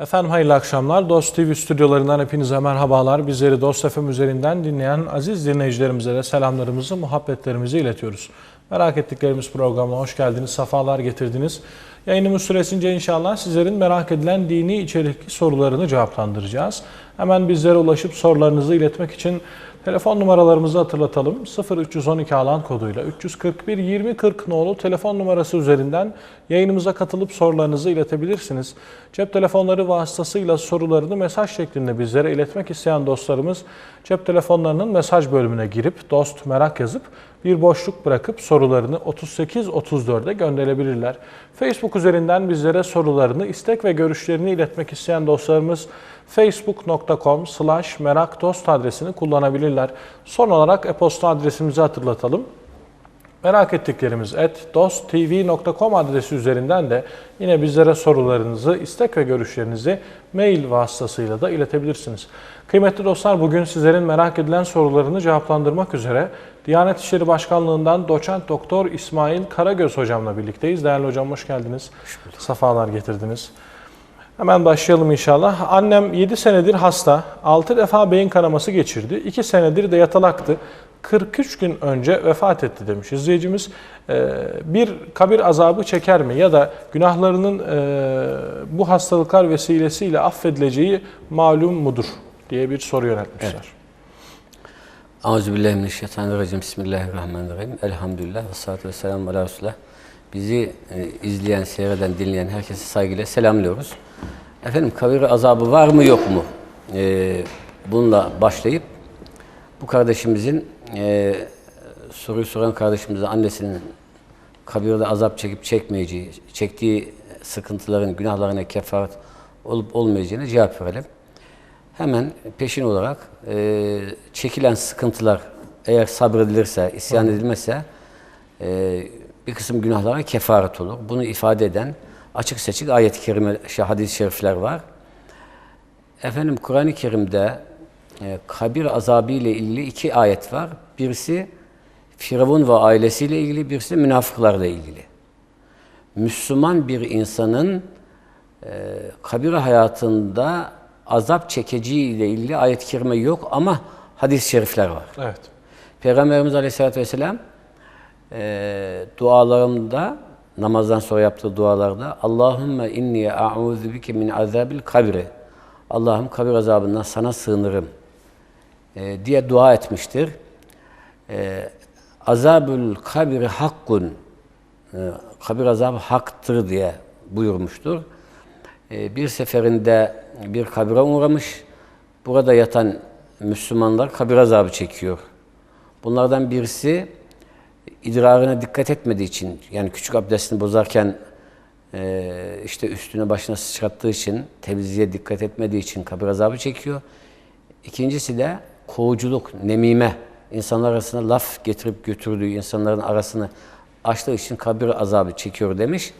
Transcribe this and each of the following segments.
Efendim hayırlı akşamlar. Dost TV stüdyolarından hepinize merhabalar. Bizleri Dost FM üzerinden dinleyen aziz dinleyicilerimize de selamlarımızı, muhabbetlerimizi iletiyoruz. Merak ettiklerimiz programına hoş geldiniz, safalar getirdiniz. Yayınımız süresince inşallah sizlerin merak edilen dini içerikli sorularını cevaplandıracağız. Hemen bizlere ulaşıp sorularınızı iletmek için telefon numaralarımızı hatırlatalım. 0312 alan koduyla 341 2040 nolu telefon numarası üzerinden yayınımıza katılıp sorularınızı iletebilirsiniz. Cep telefonları vasıtasıyla sorularını mesaj şeklinde bizlere iletmek isteyen dostlarımız cep telefonlarının mesaj bölümüne girip dost merak yazıp bir boşluk bırakıp sorularını 38-34'e gönderebilirler. Facebook üzerinden bizlere sorularını, istek ve görüşlerini iletmek isteyen dostlarımız facebook.com slash merakdost adresini kullanabilirler. Son olarak e-posta adresimizi hatırlatalım. Merak ettiklerimiz et dosttv.com adresi üzerinden de yine bizlere sorularınızı, istek ve görüşlerinizi mail vasıtasıyla da iletebilirsiniz. Kıymetli dostlar bugün sizlerin merak edilen sorularını cevaplandırmak üzere Diyanet İşleri Başkanlığından doçent doktor İsmail Karagöz hocamla birlikteyiz. Değerli hocam hoş geldiniz. Safalar getirdiniz. Hemen başlayalım inşallah. Annem 7 senedir hasta, 6 defa beyin kanaması geçirdi, 2 senedir de yatalaktı. 43 gün önce vefat etti demiş izleyicimiz. Ee, bir kabir azabı çeker mi ya da günahlarının e, bu hastalıklar vesilesiyle affedileceği malum mudur diye bir soru yöneltmişler. Euzubillahimineşşeytanirracim. Bismillahirrahmanirrahim. Elhamdülillah ve salatu ve selamu ala Resulullah. Bizi e, izleyen, seyreden, dinleyen herkese saygıyla selamlıyoruz. Efendim kabir azabı var mı yok mu? E, bununla başlayıp bu kardeşimizin e, soruyu soran kardeşimizin annesinin kabirde azap çekip çekmeyeceği, çektiği sıkıntıların, günahlarına kefaret olup olmayacağına cevap verelim. Hemen peşin olarak e, çekilen sıkıntılar eğer sabredilirse, isyan edilmezse e, bir kısım günahlara kefaret olur. Bunu ifade eden açık seçik ayet-i kerime, şey, hadis-i şerifler var. Efendim Kur'an-ı Kerim'de e, kabir azabı ile ilgili iki ayet var. Birisi Firavun ve ailesiyle ilgili, birisi münafıklarla ilgili. Müslüman bir insanın e, kabir hayatında azap çekeceği ile ilgili ayet-i kerime yok ama hadis-i şerifler var. Evet. Peygamberimiz Aleyhisselatü Vesselam e, dualarında, namazdan sonra yaptığı dualarda Allahümme inni a'udhu bike min azabil kabri Allah'ım kabir azabından sana sığınırım e, diye dua etmiştir. E, azabül kabri hakkun e, kabir azabı haktır diye buyurmuştur. E, bir seferinde bir kabire uğramış. Burada yatan Müslümanlar kabir azabı çekiyor. Bunlardan birisi idrarına dikkat etmediği için, yani küçük abdestini bozarken e, işte üstüne başına sıçrattığı için, temizliğe dikkat etmediği için kabir azabı çekiyor. İkincisi de kovuculuk, nemime, insanlar arasında laf getirip götürdüğü, insanların arasını açtığı için kabir azabı çekiyor demiş.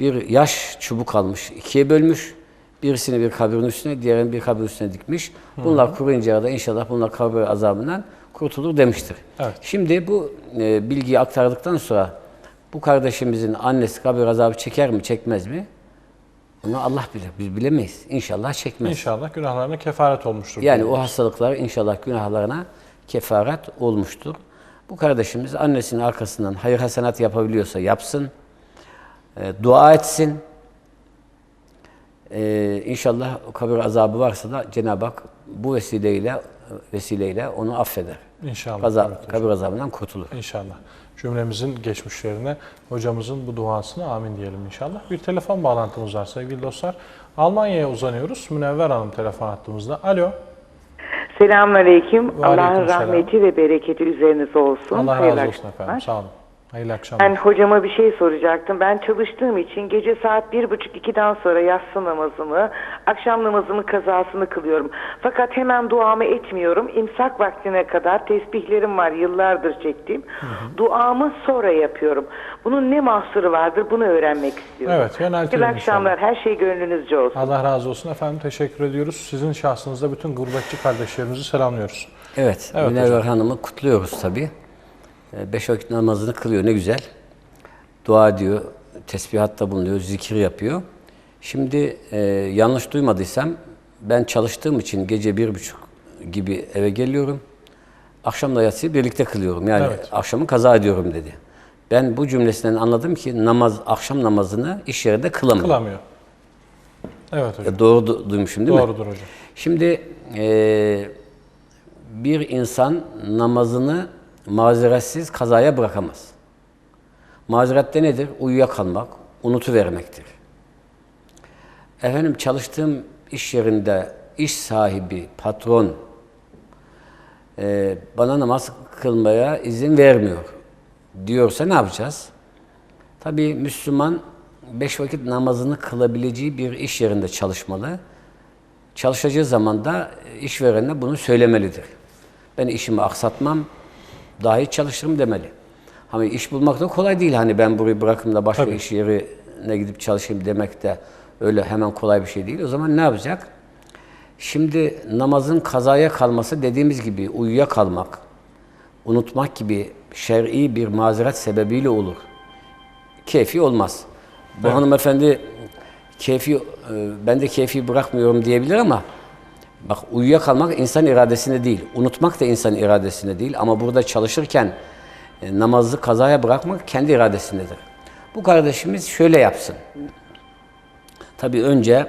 Bir yaş çubuk almış, ikiye bölmüş. Birisini bir kabirin üstüne, diğerini bir kabirin üstüne dikmiş. Bunlar kuruyunca da inşallah bunlar kabir azabından kurtulur demiştir. Evet. Şimdi bu e, bilgiyi aktardıktan sonra bu kardeşimizin annesi kabir azabı çeker mi, çekmez mi? Bunu Allah bilir. Biz bilemeyiz. İnşallah çekmez. İnşallah günahlarına kefaret olmuştur. Yani o hastalıklar inşallah günahlarına kefaret olmuştur. Bu kardeşimiz annesinin arkasından hayır hasenat yapabiliyorsa yapsın. E, dua etsin. E, inşallah kabir azabı varsa da Cenab-ı Hak bu vesileyle vesileyle onu affeder. İnşallah. Kaza, Evet hocam. kabir azabından kurtulur. İnşallah. Cümlemizin geçmişlerine hocamızın bu duasına amin diyelim inşallah. Bir telefon bağlantımız var sevgili dostlar. Almanya'ya uzanıyoruz. Münevver Hanım telefon hattımızda. Alo. Selamünaleyküm. Allah'ın rahmeti ve bereketi üzerinize olsun. Allah razı olsun efendim. Sağ olun. Hayırlı akşamlar. Ben hocama bir şey soracaktım. Ben çalıştığım için gece saat bir buçuk ikiden sonra yatsı namazımı, akşam namazımı kazasını kılıyorum. Fakat hemen duamı etmiyorum. İmsak vaktine kadar tesbihlerim var yıllardır çektiğim. Duamı sonra yapıyorum. Bunun ne mahsuru vardır bunu öğrenmek istiyorum. Evet, yöneltelim Hayırlı akşamlar. Her şey gönlünüzce olsun. Allah razı olsun efendim. Teşekkür ediyoruz. Sizin şahsınızda bütün gurbetçi kardeşlerimizi selamlıyoruz. Evet, Evet Münevver Hanım'ı kutluyoruz tabii. E, Beş vakit namazını kılıyor, ne güzel. Dua ediyor, tesbihatta bulunuyor, zikir yapıyor. Şimdi e, yanlış duymadıysam ben çalıştığım için gece bir buçuk gibi eve geliyorum. Akşamla yatsıyı birlikte kılıyorum. Yani Evet. akşamı kaza ediyorum dedi. Ben bu cümlesinden anladım ki namaz akşam namazını iş yerinde kılamıyor. Kılamıyor. Evet hocam. E, Doğru du- duymuşum değil mi? Doğrudur hocam. Şimdi e, bir insan namazını mazeretsiz kazaya bırakamaz. Mazeret de nedir? Uyuyakalmak, unutuvermektir. Efendim çalıştığım iş yerinde iş sahibi, patron e, bana namaz kılmaya izin vermiyor diyorsa ne yapacağız? Tabii Müslüman beş vakit namazını kılabileceği bir iş yerinde çalışmalı. Çalışacağı zaman da işverenine bunu söylemelidir. Ben işimi aksatmam, daha iyi çalışırım demeli. Hani iş bulmak da kolay değil. Hani ben burayı bırakayım da başka Tabii. iş yerine gidip çalışayım demek de öyle hemen kolay bir şey değil. O zaman ne yapacak? Şimdi namazın kazaya kalması dediğimiz gibi uyuya kalmak, unutmak gibi şer'i bir mazeret sebebiyle olur. Keyfi olmaz. Bu hanımefendi keyfi, e, ben de keyfi bırakmıyorum diyebilir ama bak uyuyakalmak insan iradesinde değil. Unutmak da insan iradesinde değil. Ama burada çalışırken e, namazı kazaya bırakmak kendi iradesindedir. Bu kardeşimiz şöyle yapsın. Tabii önce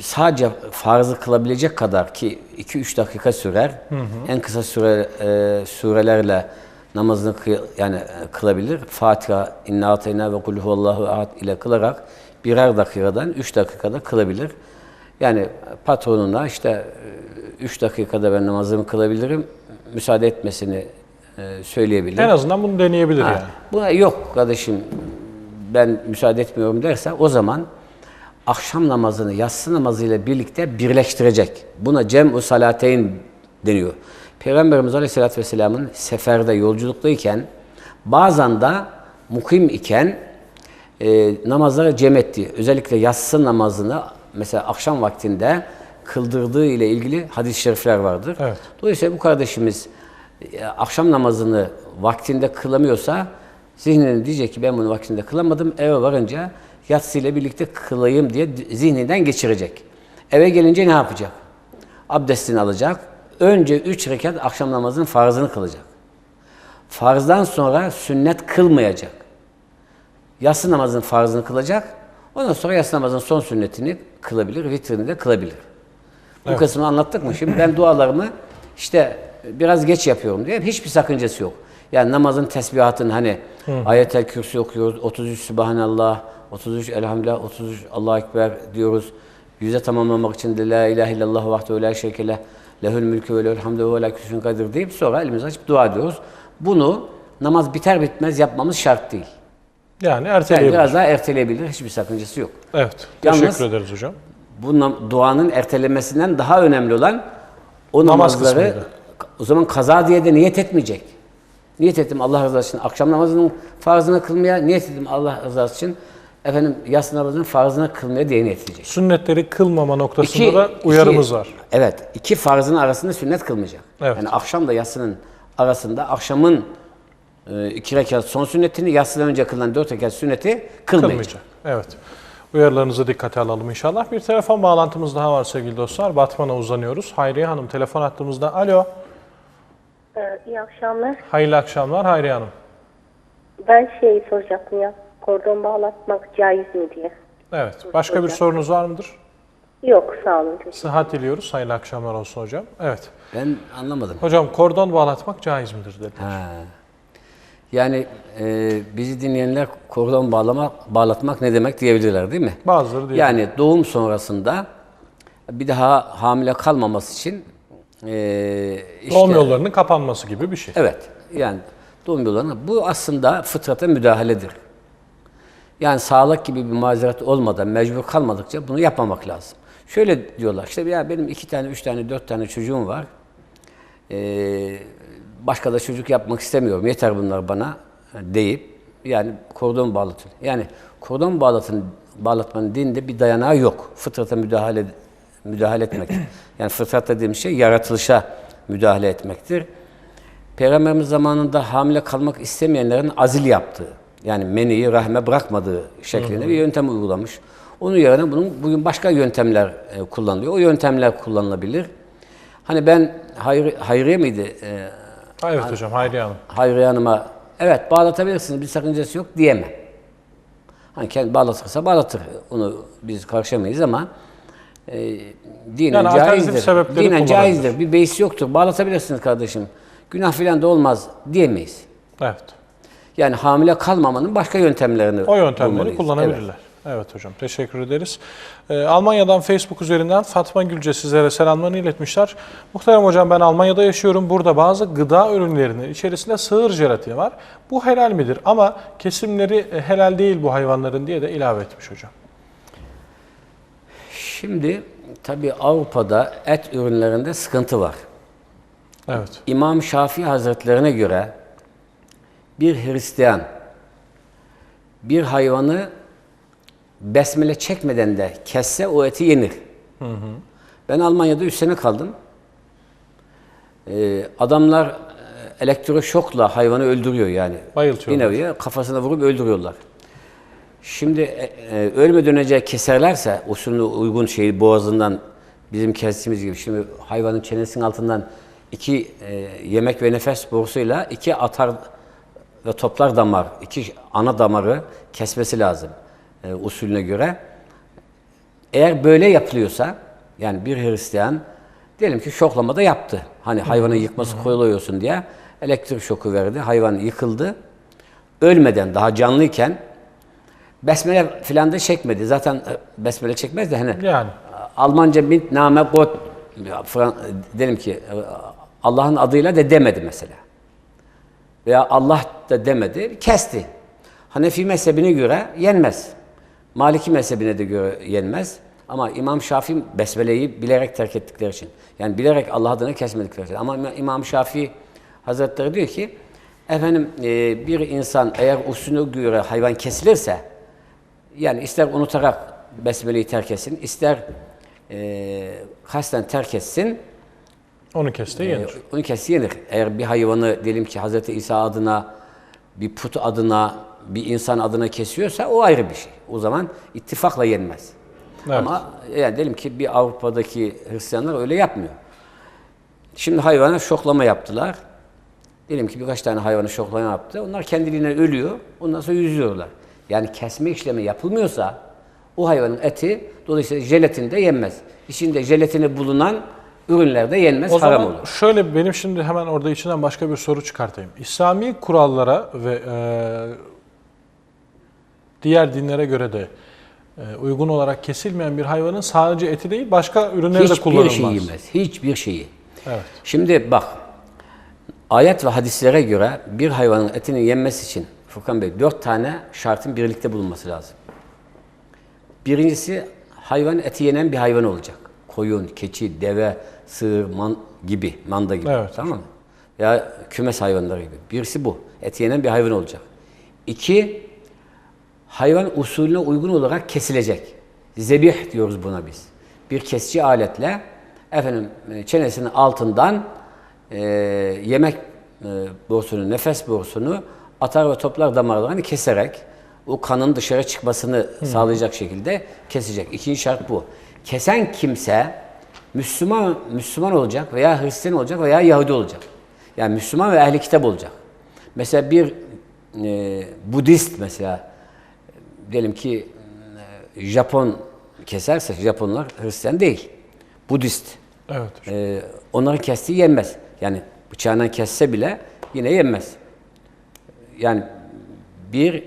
sadece farzı kılabilecek kadar ki 2-3 dakika sürer. En kısa süre e, surelerle namazını kıy- yani e, kılabilir. Fatiha, İnna Ateyna ve Kul Huvallahu Ahad ile kılarak birer dakikadan 3 dakikada kılabilir. Yani patronuna işte 3 dakikada ben namazımı kılabilirim müsaade etmesini e, söyleyebilir. En azından bunu deneyebilir yani. Buna yok kardeşim ben müsaade etmiyorum derse o zaman akşam namazını yatsı namazıyla birlikte birleştirecek. Buna cem'u salateyn deniyor. Peygamberimiz Aleyhisselatü Vesselam'ın seferde, yolculuktayken bazen de mukim iken e, namazları cem etti. Özellikle yatsı namazını mesela akşam vaktinde kıldırdığı ile ilgili hadis-i şerifler vardır. Evet. Dolayısıyla bu kardeşimiz e, akşam namazını vaktinde kılamıyorsa zihnine diyecek ki ben bunu vaktinde kılamadım. Eve varınca yatsıyla birlikte kılayım diye zihninden geçirecek. Eve gelince ne yapacak? Abdestini alacak. Önce üç rekat akşam namazının farzını kılacak. Farzdan sonra sünnet kılmayacak. Yatsı namazının farzını kılacak. Ondan sonra yatsı namazının son sünnetini kılabilir, vitrini de kılabilir. Bu kısmını anlattık mı? Şimdi ben dualarımı işte biraz geç yapıyorum diye hiçbir sakıncası yok. Yani namazın tesbihatını hani ayetel kürsü okuyoruz, 33 Subhanallah, 33 Elhamdülillah, 33 Allahu Ekber diyoruz. Yüze tamamlamak için de La ilahe illallah vahdehu la şerike leh, lehül mülkü ve lehül ve la kadir deyip sonra elimizi açıp dua ediyoruz. Bunu namaz biter bitmez yapmamız şart değil. Yani Yani erteleyebilir. biraz daha erteleyebilir, hiçbir sakıncası yok. Evet. Yalnız- Teşekkür ederiz hocam. bu duanın ertelemesinden daha önemli olan o Namaz namazları kısmıydı. o zaman kaza diye de niyet etmeyecek. Niyet ettim Allah rızası için akşam namazının farzını kılmaya, niyet ettim Allah rızası için efendim yatsı namazının farzını kılmaya diye niyet edecek. Sünnetleri kılmama noktasında İki- da uyarımız iki- var. Evet, iki farzın arasında sünnet kılmayacak. Evet. Yani akşamla yatsının arasında akşamın iki rekat son sünnetini, yatsıdan önce kılınan dört rekat sünneti kılmayacak. Kılmayacak. Evet. Uyarılarınızı dikkate alalım inşallah. Bir telefon bağlantımız daha var sevgili dostlar. Batman'a uzanıyoruz. Hayriye Hanım telefon attığımızda. Alo. Ee, iyi akşamlar. Hayırlı akşamlar Hayriye Hanım. Ben şey soracaktım ya. Kordon bağlatmak caiz mi diye. Evet. Başka bir sorunuz var mıdır? Yok sağ olun. Sıhhat diliyoruz. Hayırlı akşamlar olsun hocam. Evet. Ben anlamadım. Hocam kordon bağlatmak caiz midir dedi. Ha. Yani e, bizi dinleyenler kordon bağlamak, bağlatmak ne demek diyebilirler değil mi? Bazıları diyor. Yani doğum sonrasında bir daha hamile kalmaması için e, işte, Doğum yollarının kapanması gibi bir şey. Evet. Yani doğum yollarına bu aslında fıtrata müdahaledir. Yani sağlık gibi bir mazeret olmadan, mecbur kalmadıkça bunu yapmamak lazım. Şöyle diyorlar, işte ya benim iki tane, üç tane, dört tane çocuğum var. Ee, başka da çocuk yapmak istemiyorum, yeter bunlar bana deyip yani kordon bağlatın. Yani kordon bağlatın, bağlatmanın dinde bir dayanağı yok. Fıtrata müdahale müdahale etmek. Yani fıtrat dediğim şey yaratılışa müdahale etmektir. Peygamberimiz zamanında hamile kalmak istemeyenlerin azil yaptığı, yani meniyi rahme bırakmadığı şeklinde bir yöntem uygulamış. Onun yerine bunun bugün başka yöntemler e, kullanılıyor. O yöntemler kullanılabilir. Hani ben Hayri, Hayriye miydi? E, Evet hocam Hayriye Hanım. Hayriye Hanım'a evet bağlatabilirsiniz bir sakıncası yok diyemem. Hani kendi bağlatırsa bağlatır. Onu biz karşılamayız ama e, dinen Yani alternatif caizdir. sebepleri Dinen kullanabilir. caizdir. Bir beis yoktur. Bağlatabilirsiniz kardeşim. Günah filan da olmaz diyemeyiz. Evet. Yani hamile kalmamanın başka yöntemlerini O yöntemleri bulmalıyız. kullanabilirler. Evet. hocam teşekkür ederiz. Ee, Almanya'dan Facebook üzerinden Fatma Gülce sizlere selamlarını iletmişler. Muhterem hocam ben Almanya'da yaşıyorum. Burada bazı gıda ürünlerinin içerisinde sığır jelatini var. Bu helal midir? Ama kesimleri e, helal değil bu hayvanların diye de ilave etmiş hocam. Şimdi tabii Avrupa'da et ürünlerinde sıkıntı var. Evet. İmam Şafii Hazretlerine göre bir Hristiyan bir hayvanı besmele çekmeden de kesse o eti yenir. Ben Almanya'da 3 sene kaldım. Ee, adamlar e, elektroşokla hayvanı öldürüyor yani. Bayıltıyorlar. Bir nevi kafasına vurup öldürüyorlar. Şimdi e, e, ölmeden önce keserlerse usulüne uygun şeyi boğazından bizim kestiğimiz gibi şimdi hayvanın çenesinin altından iki e, yemek ve nefes borusuyla iki atar ve toplar damar, iki ana damarı kesmesi lazım e, usulüne göre. Eğer böyle yapılıyorsa yani bir Hristiyan diyelim ki şoklamada yaptı. Hani hayvanın yıkması koyuluyorsun diye elektrik şoku verdi. Hayvan yıkıldı. Ölmeden daha canlıyken besmele filan da çekmedi. Zaten e, besmele çekmez de hani Yani. Almanca mit name Fran- dedim ki e, Allah'ın adıyla de demedi mesela. Veya Allah da demedi, kesti. Hanefi mezhebine göre yenmez. Maliki mezhebine de göre yenmez. Ama İmam Şafii besmeleyi bilerek terk ettikleri için. Yani bilerek Allah adını kesmedikleri için. Ama İmam- Şafii Hazretleri diyor ki efendim e, bir insan eğer usulüne göre hayvan kesilirse yani ister unutarak besmeleyi terk etsin, ister e, kasten terk etsin, Onu kesti e, yenir. onu kesti yenir. Eğer bir hayvanı diyelim ki Hz. İsa adına, bir put adına, bir insan adına kesiyorsa o ayrı bir şey. O zaman ittifakla yenmez. Evet. Ama yani diyelim ki bir Avrupa'daki Hristiyanlar öyle yapmıyor. Şimdi hayvana şoklama yaptılar. Diyelim ki birkaç tane hayvanı şoklama yaptı. Onlar kendiliğinden ölüyor. Ondan sonra yüzüyorlar. Yani kesme işlemi yapılmıyorsa o hayvanın eti dolayısıyla jelatin de yenmez. İçinde jelatini bulunan ürünler de yenmez, O haram zaman olur. şöyle benim şimdi hemen orada içinden başka bir soru çıkartayım. İslami kurallara ve e, diğer dinlere göre de e, uygun olarak kesilmeyen bir hayvanın sadece eti değil başka ürünleri de Hiçbir kullanılmaz. şeyi yemez. Hiçbir şeyi. Evet. Şimdi bak, ayet ve hadislere göre bir hayvanın etinin yenmesi için Furkan Bey dört tane şartın birlikte bulunması lazım. Birincisi hayvan eti yenen bir hayvan olacak. Koyun, keçi, deve, sığır, man gibi, manda gibi. Evet. Tamam mı? Ya kümes hayvanları gibi. Birisi bu. Eti yenen bir hayvan olacak. İki, hayvan usulüne uygun olarak kesilecek. Zebih diyoruz buna biz. Bir kesici aletle efendim e, çenesinin altından e, yemek e, borusunu, nefes borusunu atar ve toplar damarlarını keserek o kanın dışarı çıkmasını sağlayacak şekilde kesecek. İkinci şart bu. Kesen kimse Müslüman Müslüman olacak veya Hristiyan olacak veya Yahudi olacak. Yani Müslüman ve ehli kitap olacak. Mesela bir e, Budist mesela diyelim ki e, Japon keserse Japonlar Hristiyan değil. Budist. Evet. hocam. E, onların kestiği yenmez. Yani bıçağından kesse bile yine yenmez. Yani bir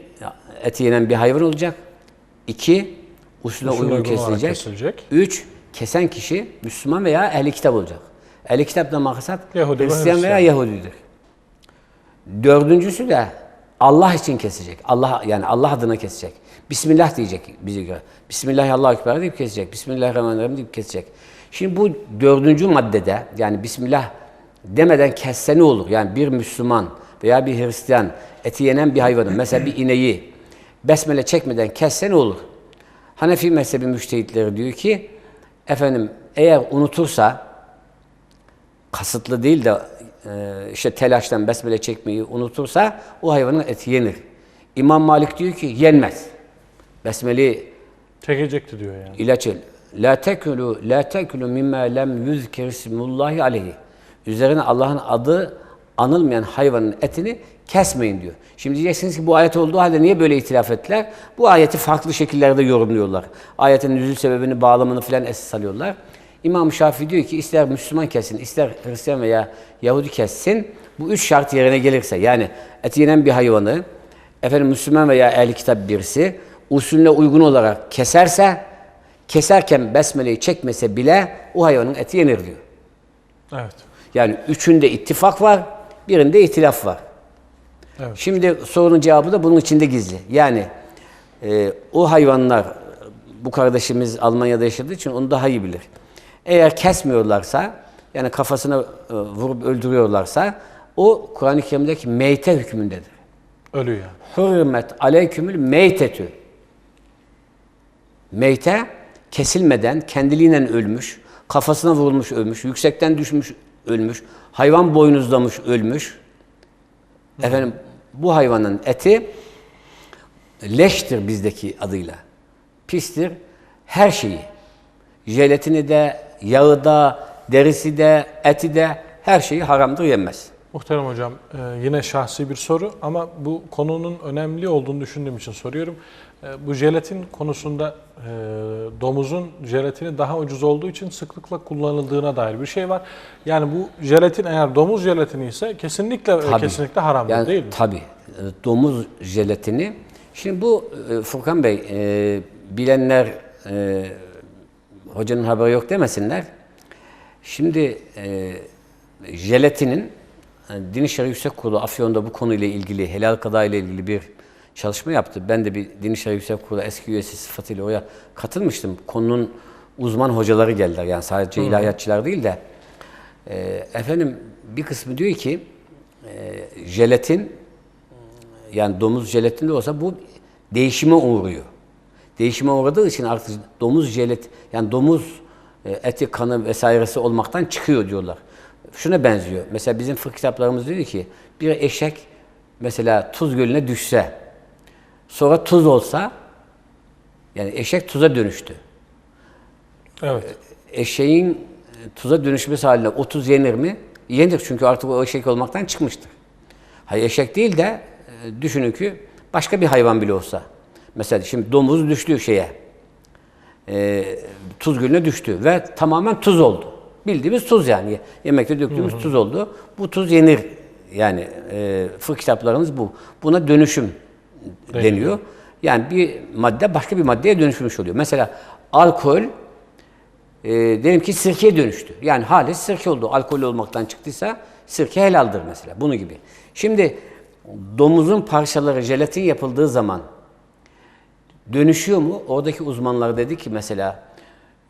eti yenen bir hayvan olacak. İki Usulüne uygun kesilecek. kesilecek. Üç kesen kişi Müslüman veya ehli kitap olacak. Ehli kitaptan maksat Yahudi Hristiyan veya. Yahudidir. Dördüncüsü de Allah için kesecek. Allah yani Allah adına kesecek. Bismillah diyecek bize göre. Bismillah Allahu Ekber deyip kesecek. Bismillahirrahmanirrahim deyip kesecek. Şimdi bu dördüncü maddede yani Bismillah demeden kesse ne olur? Yani bir Müslüman veya bir Hristiyan eti yenen bir hayvanın mesela bir ineği besmele çekmeden kesse ne olur? Hanefi mezhebi müştehitleri diyor ki efendim eğer unutursa kasıtlı değil de e, işte telaştan besmele çekmeyi unutursa o hayvanın eti yenir. İmam Malik diyor ki yenmez. Besmeleyi Çekecekti diyor yani. İlaç el. La tekulu la tekulu mimma lem yuzkir ismullahi aleyhi. Üzerine Allah'ın adı anılmayan hayvanın etini kesmeyin diyor. Şimdi diyeceksiniz ki bu ayet olduğu halde niye böyle itilaf ettiler? Bu ayeti farklı şekillerde yorumluyorlar. Ayetin nüzul sebebini, bağlamını filan esas alıyorlar. İmam Şafii diyor ki ister Müslüman kessin, ister Hristiyan veya Yahudi kessin. Bu üç şart yerine gelirse yani et yenen bir hayvanı efendim Müslüman veya ehli kitap birisi usulüne uygun olarak keserse keserken besmeleyi çekmese bile o hayvanın eti yenir diyor. Evet. Yani üçünde ittifak var, birinde ihtilaf var. Evet. Şimdi sorunun cevabı da bunun içinde gizli. Yani e, o hayvanlar, bu kardeşimiz Almanya'da yaşadığı için onu daha iyi bilir. Eğer kesmiyorlarsa, yani kafasına e, vurup öldürüyorlarsa, o Kur'an-ı Kerim'deki meyte hükmündedir. Ölü yani. Hürmet aleykümül meytetü. Meyte kesilmeden kendiliğinden ölmüş, kafasına vurulmuş ölmüş, yüksekten düşmüş ölmüş, hayvan boynuzlamış ölmüş. Efendim bu hayvanın eti leştir bizdeki adıyla. Pistir. Her şeyi. Jelatini de, yağı da, derisi de, eti de her şeyi haramdır yenmez. Muhterem hocam e, yine şahsi bir soru ama bu konunun önemli olduğunu düşündüğüm için soruyorum. E, Bu jelatin konusunda e, domuzun jelatini daha ucuz olduğu için sıklıkla kullanıldığına dair bir şey var. Yani bu jelatin eğer domuz jelatini ise kesinlikle Tabii. kesinlikle haramdır Yani değil mi? Tabii. Domuz jelatini. Şimdi bu Furkan Bey, bilenler hocanın haberi yok demesinler. Şimdi jelatinin e, Din İşleri Yüksek Kurulu Afyon'da bu konuyla ilgili, helal ile ilgili bir çalışma yaptı. Ben de bir Din İşleri Yüksek Kurulu eski üyesi sıfatıyla oraya katılmıştım. Konunun uzman hocaları geldiler. Yani sadece ilahiyatçılar değil de. E, efendim bir kısmı diyor ki e, jelatin yani domuz jelatini de olsa bu değişime uğruyor. Değişime uğradığı için artık domuz jelat yani domuz e, eti kanı vesairesi olmaktan çıkıyor diyorlar. Şuna benziyor. Mesela bizim fıkıh kitaplarımız diyor ki bir eşek mesela tuz gölüne düşse sonra tuz olsa yani eşek tuza dönüştü. Evet. Eşeğin e, tuza dönüşmesi haline o tuz yenir mi? Yenir çünkü artık o eşek olmaktan çıkmıştır. Hayır eşek değil de e, düşünün ki başka bir hayvan bile olsa. Mesela şimdi domuz düştü şeye. E, tuz gölüne düştü ve tamamen tuz oldu. Bildiğimiz tuz yani. Yemekte döktüğümüz tuz oldu. Bu tuz yenir. Yani e, fıkıh kitaplarımız bu. Buna dönüşüm deniyor. Yani bir madde başka bir maddeye dönüşmüş oluyor. Mesela alkol e, diyelim ki sirkeye dönüştü. Yani halis sirke oldu. Alkol olmaktan çıktıysa sirke helaldir mesela. Bunu gibi. Şimdi domuzun parçaları jelatin yapıldığı zaman dönüşüyor mu? Oradaki uzmanlar dedi ki mesela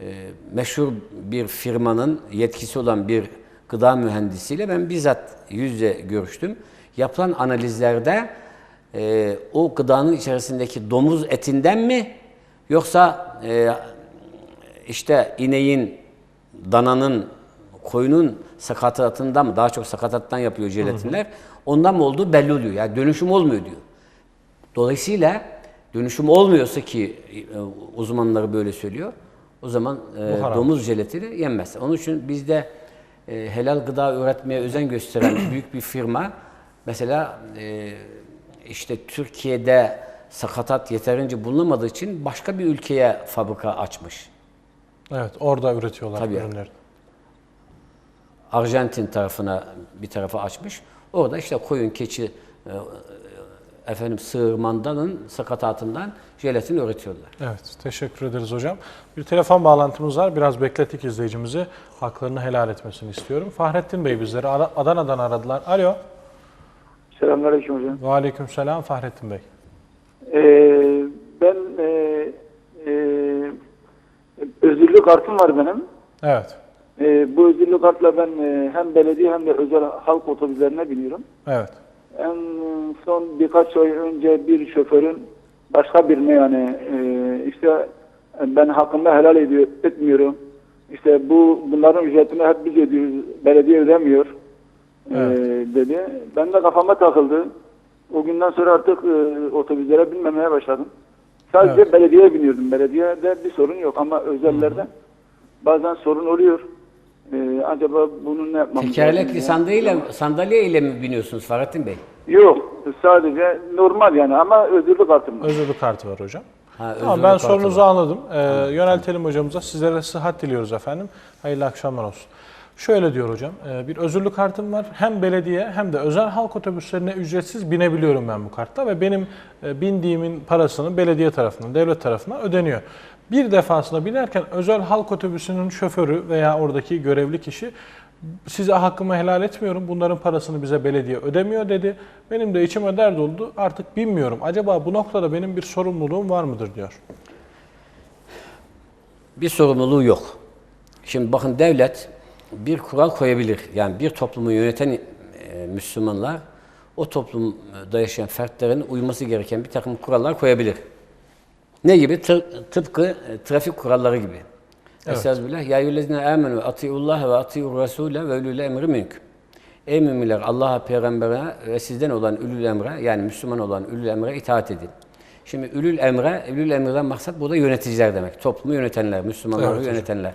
e, meşhur bir firmanın yetkisi olan bir gıda mühendisiyle ben bizzat yüz yüze görüştüm. Yapılan analizlerde e, o gıdanın içerisindeki domuz etinden mi yoksa e, işte ineğin, dananın, koyunun sakatatından mı? Daha çok sakatattan yapıyor jelatinler. Ondan mı olduğu belli oluyor. Yani dönüşüm olmuyor diyor. Dolayısıyla dönüşüm olmuyorsa ki e, uzmanları böyle söylüyor. O zaman e, domuz jelatini yenmez. Onun için bizde e, helal gıda üretmeye özen gösteren büyük bir firma mesela e, işte Türkiye'de sakatat yeterince bulunamadığı için başka bir ülkeye fabrika açmış. Evet orada üretiyorlar Tabii. ürünleri. Arjantin tarafına bir tarafa açmış. Orada işte koyun, keçi, e, efendim sığır, mandanın sakatatından jelatin üretiyorlar. Evet, teşekkür ederiz hocam. Bir telefon bağlantımız var. Biraz beklettik izleyicimizi. Haklarını helal etmesini istiyorum. Fahrettin Bey bizleri Adana'dan aradılar. Alo. Selamünaleyküm hocam. Ve aleyküm selam Fahrettin Bey. Ee, ben e, e, özürlü kartım var benim. Evet. E, bu özürlü kartla ben e, hem belediye hem de özel halk otobüslerine biniyorum. Evet. En son birkaç ay önce bir şoförün başka birine yani e, işte ben hakkında helal ediyor, etmiyorum. İşte bu bunların ücretini hep biz ödüyoruz, belediye ödemiyor e, dedi. Ben de kafama takıldı. O günden sonra artık e, otobüslere binmemeye başladım. Sadece belediyeye biniyordum. Belediyede bir sorun yok ama özellerde bazen sorun oluyor. Ee, acaba bunu ne yapmamız Tekerlekli lazım ya? sandalye, sandalye ile mi biniyorsunuz Fahrettin Bey? Yok. Sadece normal yani ama özürlü kartım var. Özürlü kartı var hocam. Ha, Tamam özürlü ben kartı sorunuzu var. anladım. Ee, yöneltelim hocamıza. Sizlere sıhhat diliyoruz efendim. Hayırlı akşamlar olsun. Şöyle diyor hocam, e, bir özürlü kartım var. Hem belediye hem de özel halk otobüslerine ücretsiz binebiliyorum ben bu kartta ve benim e, bindiğimin parasını belediye tarafından, devlet tarafından ödeniyor. Bir defasında binerken özel halk otobüsünün şoförü veya oradaki görevli kişi size hakkımı helal etmiyorum, bunların parasını bize belediye ödemiyor dedi. Benim de içime dert oldu, artık binmiyorum. Acaba bu noktada benim bir sorumluluğum var mıdır diyor. Bir sorumluluğu yok. Şimdi bakın devlet bir kural koyabilir. Yani bir toplumu yöneten e, Müslümanlar o toplumda yaşayan fertlerin uyması gereken bir takım kurallar koyabilir. Ne gibi? Tı- tıpkı e, trafik kuralları gibi. Estağfirullah. Ya eyyühellezine amenu atiullah ve atiur rasule ve ulul emri minkum. Ey müminler Allah'a, peygambere ve sizden olan ülül emre yani Müslüman olan ülül emre itaat edin. Şimdi ülül emre, ülül emreden maksat burada yöneticiler demek. Toplumu yönetenler, Müslümanları Evet yönetenler.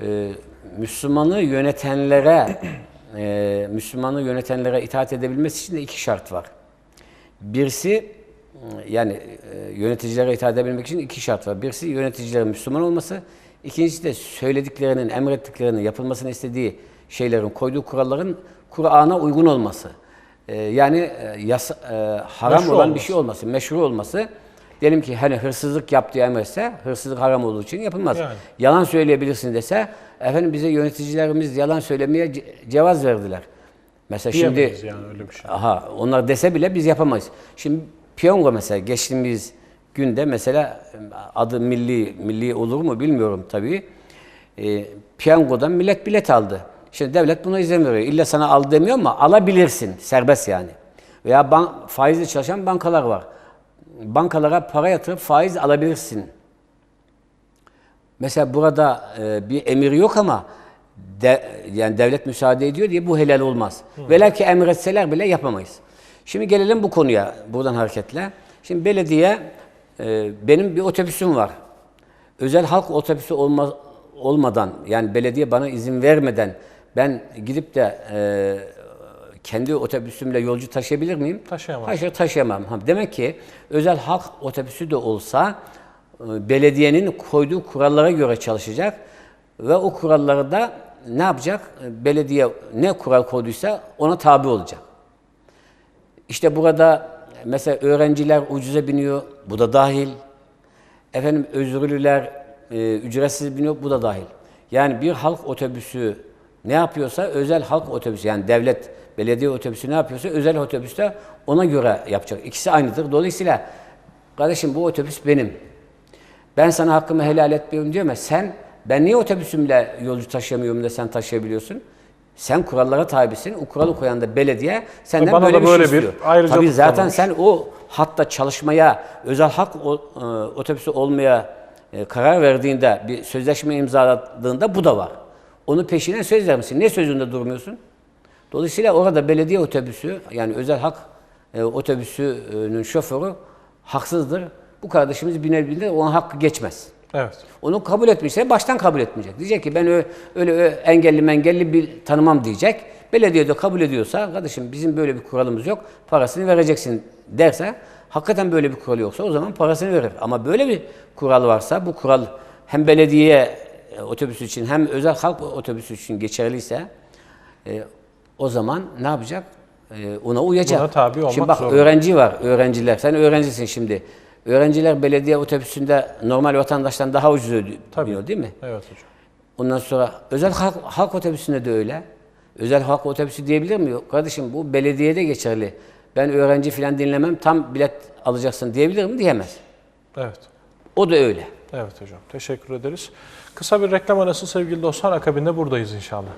Ee, Müslümanı yönetenlere, e, Müslümanı yönetenlere itaat edebilmesi için de iki şart var. Birisi yani e, yöneticilere itaat edebilmek için iki şart var. Birisi yöneticilerin Müslüman olması, ikincisi de söylediklerinin, emrettiklerinin yapılmasını istediği şeylerin, koyduğu kuralların Kur'an'a uygun olması. E, yani e, yasa, haram Meşru olan bir olması. şey olması, meşru olması. Diyelim ki hani hırsızlık yap diye emretse, hırsızlık haram olduğu için yapılmaz. Yani. Yalan söyleyebilirsin dese, efendim bize yöneticilerimiz yalan söylemeye ce- cevaz verdiler. Mesela şimdi Diyemeyiz yani öyle bir şey. Aha, onlar dese bile biz yapamayız. Şimdi piyango mesela geçtiğimiz günde mesela adı milli milli olur mu bilmiyorum tabii. E, piyangodan millet bilet aldı. Şimdi devlet buna izin veriyor. İlla sana al demiyor ama alabilirsin. Serbest yani. Veya bank, faizle çalışan bankalar var. Bankalara para yatırıp faiz alabilirsin. Mesela burada e, bir emir yok ama de, yani devlet müsaade ediyor diye bu helal olmaz. Velev ki emretseler bile yapamayız. Şimdi gelelim bu konuya buradan hareketle. Şimdi belediye e, benim bir otobüsüm var. Özel halk otobüsü olma, olmadan yani belediye bana izin vermeden ben gidip de e, kendi otobüsümle yolcu taşıyabilir miyim? Taşıyamaz. Hayır taşıyamam. Ha, Demek ki özel halk otobüsü de olsa e, belediyenin koyduğu kurallara göre çalışacak ve o kuralları da ne yapacak? E, Belediye ne kural koyduysa ona tabi olacak. İşte burada mesela öğrenciler ucuza biniyor, bu da dahil. Efendim özürlüler e, ücretsiz biniyor, bu da dahil. Yani bir halk otobüsü ne yapıyorsa özel halk otobüsü yani devlet belediye otobüsü ne yapıyorsa özel otobüs de ona göre yapacak. İkisi aynıdır. Dolayısıyla kardeşim bu otobüs benim. Ben sana hakkımı helal etmiyorum diyor ama sen ben niye otobüsümle yolcu taşıyamıyorum da sen taşıyabiliyorsun? Sen kurallara tabisin. O kuralı koyan da belediye senden Bana böyle bir böyle şey bir istiyor. ayrıcalık Tabii zaten sen o hatta çalışmaya özel hak e, otobüsü olmaya e, karar verdiğinde bir sözleşme imzaladığında bu da var. Onun peşine söz vermişsin. Niye sözünde durmuyorsun? Dolayısıyla orada belediye otobüsü yani özel hak e, otobüsünün şoförü haksızdır. Bu kardeşimiz biner ona hakkı geçmez. Evet. Onu kabul etmişse baştan kabul etmeyecek. Diyecek ki ben öyle ö- engelli mengelli bir tanımam diyecek. Belediye de kabul ediyorsa kardeşim bizim böyle bir kuralımız yok parasını vereceksin derse hakikaten böyle bir kural yoksa o zaman parasını verir. Ama böyle bir kural varsa bu kural hem belediye e, otobüsü için hem özel halk otobüsü için geçerliyse e, o zaman ne yapacak? E, ona uyacak. Buna tabi olmak Şimdi bak zorunda. öğrenci var, öğrenciler. Sen öğrencisin şimdi. Öğrenciler belediye otobüsünde normal vatandaştan daha ucuz ödüyor değil mi? Evet hocam. Ondan sonra özel halk, halk otobüsünde de öyle. Özel halk otobüsü diyebilir mi? Yok Kardeşim bu belediyede geçerli. Ben öğrenci falan dinlemem, tam bilet alacaksın diyebilir mi? Diyemez. Evet. O da öyle. Evet hocam. Teşekkür ederiz. Kısa bir reklam arası sevgili dostlar. Akabinde buradayız inşallah.